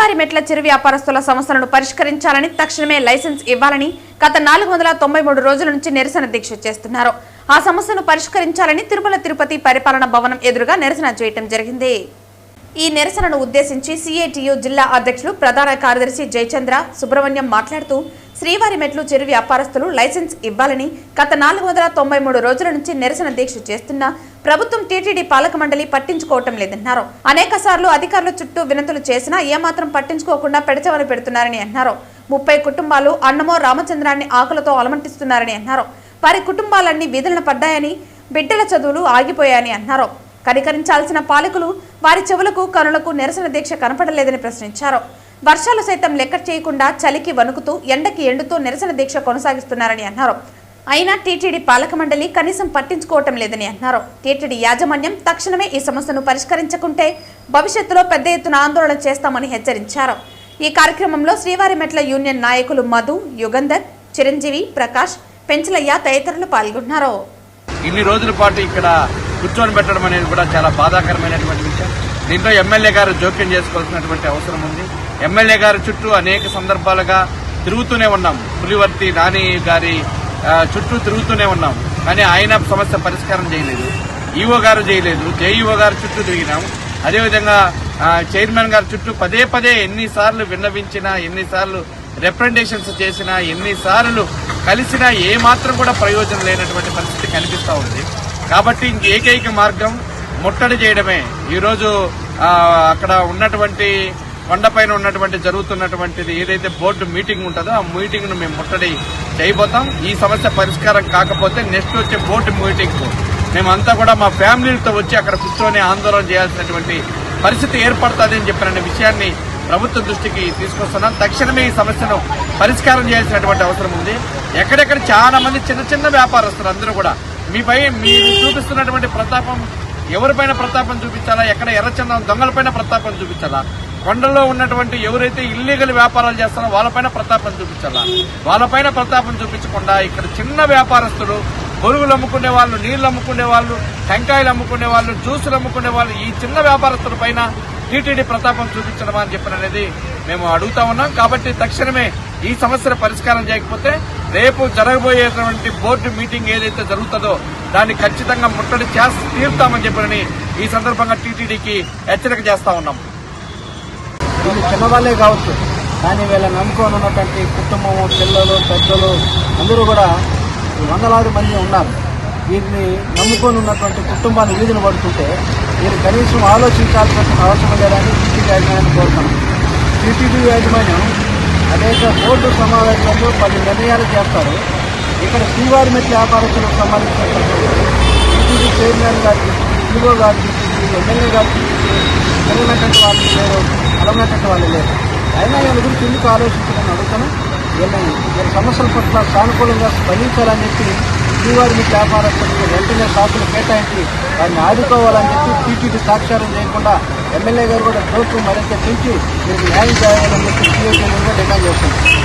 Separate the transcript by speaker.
Speaker 1: శ్రీవారి మెట్ల చిరు వ్యాపారస్తుల సమస్యలను పరిష్కరించాలని తక్షణమే లైసెన్స్ ఇవ్వాలని గత నాలుగు వందల తొంభై మూడు రోజుల నుంచి నిరసన దీక్ష చేస్తున్నారు. ఆ సమస్యను పరిష్కరించాలని తిరుమల తిరుపతి పరిపాలన భవనం ఎదురుగా నిరసన చేయటం జరిగింది. ఈ నిరసనను ఉద్దేశించి సిఐటియు జిల్లా అధ్యక్షులు ప్రధాన కార్యదర్శి జయచంద్ర సుబ్రహ్మణ్యం మాట్లాడుతూ శ్రీవారి మెట్లు చిరు వ్యాపారస్తులు లైసెన్స్ ఇవ్వాలని గత నాలుగు వందల తొంభై మూడు రోజుల నుంచి నిరసన దీక్ష చేస్తున్న ప్రభుత్వం టీటీడీ పాలక మండలి పట్టించుకోవటం లేదన్నారు అనేక సార్లు అధికారుల చుట్టూ వినతులు చేసినా ఏమాత్రం పట్టించుకోకుండా పెడచవని పెడుతున్నారని అన్నారు ముప్పై కుటుంబాలు అన్నమో రామచంద్రాన్ని ఆకులతో అలమంటిస్తున్నారని అన్నారు వారి కుటుంబాలన్నీ వీధులను పడ్డాయని బిడ్డల చదువులు ఆగిపోయాయని అన్నారు కనికరించాల్సిన పాలకులు వారి చెవులకు కనులకు నిరసన దీక్ష కనపడలేదని ప్రశ్నించారు. వర్షాలు సైతం లెక్క చేయకుండా చలికి వణుకుతూ ఎండకి ఎండుతూ నిరసన దీక్ష కొనసాగిస్తున్నారని అన్నారు. అయినా టీటీడీ పాలక మండలి కనీసం పట్టించుకోవటం లేదని అన్నారు టీటీడీ యాజమాన్యం తక్షణమే ఈ సమస్యను పరిష్కరించకుంటే భవిష్యత్తులో పెద్ద ఎత్తున ఆందోళన చేస్తామని హెచ్చరించారు. ఈ కార్యక్రమంలో శ్రీవారిమెట్ల యూనియన్ నాయకులు మధు యుగంధర్ చిరంజీవి ప్రకాష్ పెంచలయ్య తదితరులు పాల్గొన్నారు.
Speaker 2: ఇన్ని రోజుల పాటు ఇక్కడ కూర్చొని పెట్టడం అనేది కూడా చాలా బాధాకరమైనటువంటి విషయం. దీంట్లో ఎమ్మెల్యే గారు జోక్యం చేసుకోవాల్సినటువంటి అవసరం ఉంది. ఎమ్మెల్యే గారి చుట్టూ అనేక సందర్భాలుగా తిరుగుతూనే ఉన్నాం. పులివర్తి నాని గారి చుట్టూ తిరుగుతూనే ఉన్నాం. కానీ ఆయన సమస్య పరిష్కారం చేయలేదు. ఈఓ గారు చేయలేదు. జేఈఓ గారు చుట్టూ తిరిగినాం. అదేవిధంగా చైర్మన్ గారి చుట్టూ పదే పదే ఎన్నిసార్లు విన్నవించినా ఎన్నిసార్లు రిప్రజెంటేషన్స్ చేసినా ఎన్నిసార్లు కలిసినా ఏమాత్రం కూడా ప్రయోజనం లేనటువంటి పరిస్థితి కనిపిస్తూ ఉంది. కాబట్టి ఇంక ఏకైక మార్గం ముట్టడి చేయడమే. ఈరోజు అక్కడ ఉన్నటువంటి కొండపైన ఉన్నటువంటి జరుగుతున్నటువంటిది ఏదైతే బోర్డు మీటింగ్ ఉంటుందో ఆ మీటింగ్ను మేము ముట్టడి చేయబోతాం. ఈ సమస్య పరిష్కారం కాకపోతే నెక్స్ట్ వచ్చే బోర్డు మీటింగ్ మేమంతా కూడా మా ఫ్యామిలీలతో వచ్చి అక్కడ కూర్చొని ఆందోళన చేయాల్సినటువంటి పరిస్థితి ఏర్పడుతుంది అని చెప్పిన విషయాన్ని ప్రభుత్వ దృష్టికి తీసుకొస్తున్నాం. తక్షణమే ఈ సమస్యను పరిష్కారం చేయాల్సినటువంటి అవసరం ఉంది. ఎక్కడెక్కడ చాలా మంది చిన్న చిన్న వ్యాపారస్తులు అందరూ కూడా మీపై మీరు చూపిస్తున్నటువంటి ప్రతాపం ఎవరిపైన ప్రతాపం చూపించాలా? ఎక్కడ ఎర్రచందనం దొంగలపైన ప్రతాపం చూపించాలా? కొండల్లో ఉన్నటువంటి ఎవరైతే ఇల్లీగల్ వ్యాపారాలు చేస్తారో వాళ్ళపైన ప్రతాపం చూపించాలా? వాళ్ళపైన ప్రతాపం చూపించకుండా ఇక్కడ చిన్న వ్యాపారస్తులు బొరుగులు అమ్ముకునే వాళ్ళు నీళ్ళు అమ్ముకునే వాళ్ళు టెంకాయలు అమ్ముకునే వాళ్ళు జ్యూసులు అమ్ముకునే వాళ్ళు ఈ చిన్న వ్యాపారస్తుల పైన టీటీడీ ప్రతాపం చూపించడం అని చెప్పిన అనేది మేము అడుగుతా ఉన్నాం. కాబట్టి తక్షణమే ఈ సమస్యను పరిష్కారం చేయకపోతే రేపు జరగబోయేటువంటి బోర్డు మీటింగ్ ఏదైతే జరుగుతుందో దాన్ని ఖచ్చితంగా ముట్టడి చేసి తీరుతామని చెప్పినని ఈ సందర్భంగా టీటీడీకి హెచ్చరిక చేస్తా ఉన్నాం.
Speaker 3: వీళ్ళు చిన్నవాళ్ళే కావచ్చు. కానీ వీళ్ళ నమ్ముకొని ఉన్నటువంటి కుటుంబము పిల్లలు పెద్దలు అందరూ కూడా వందలాది మంది ఉన్నారు. వీరిని నమ్ముకొని ఉన్నటువంటి కుటుంబాన్ని వీధిని పడుతుంటే వీరు కనీసం ఆలోచించాల్సిన అవసరం లేదని టీటీడీ యాజమాన్యాన్ని కోరుతున్నాం. టీటీడీ యాజమాన్యం అనేక బోర్డు సమావేశాల్లో పది నిర్ణయాలు చేస్తారు. ఇక్కడ శ్రీవారి మెట్టి వ్యాపారస్తులకు సంబంధించినటువంటి టీటీడీ చైర్మన్ గారికి ఈఓ గారికి ఎమ్మెల్యే గారికి తెలియనటువంటి అలమైనటువంటి వాళ్ళు లేరు. అయినా వీళ్ళ గురించి ఎందుకు ఆలోచించడం అడుగుతాను? వీళ్ళని వీళ్ళ సమస్యల పట్ల సానుకూలంగా స్పందించాలని చెప్పి శ్రీవారిని వ్యాపారస్తులకు వెంటనే షాపులు కేటాయించి వారిని ఆదుకోవాలని చెప్పి టీటీడీ సాక్షారం చేయకుండా ఎమ్మెల్యే గారు కూడా జోక్యం మరింత పెంచి వీరికి న్యాయం చేయాలని చెప్పి సీఎం డిమాండ్ చేస్తుంది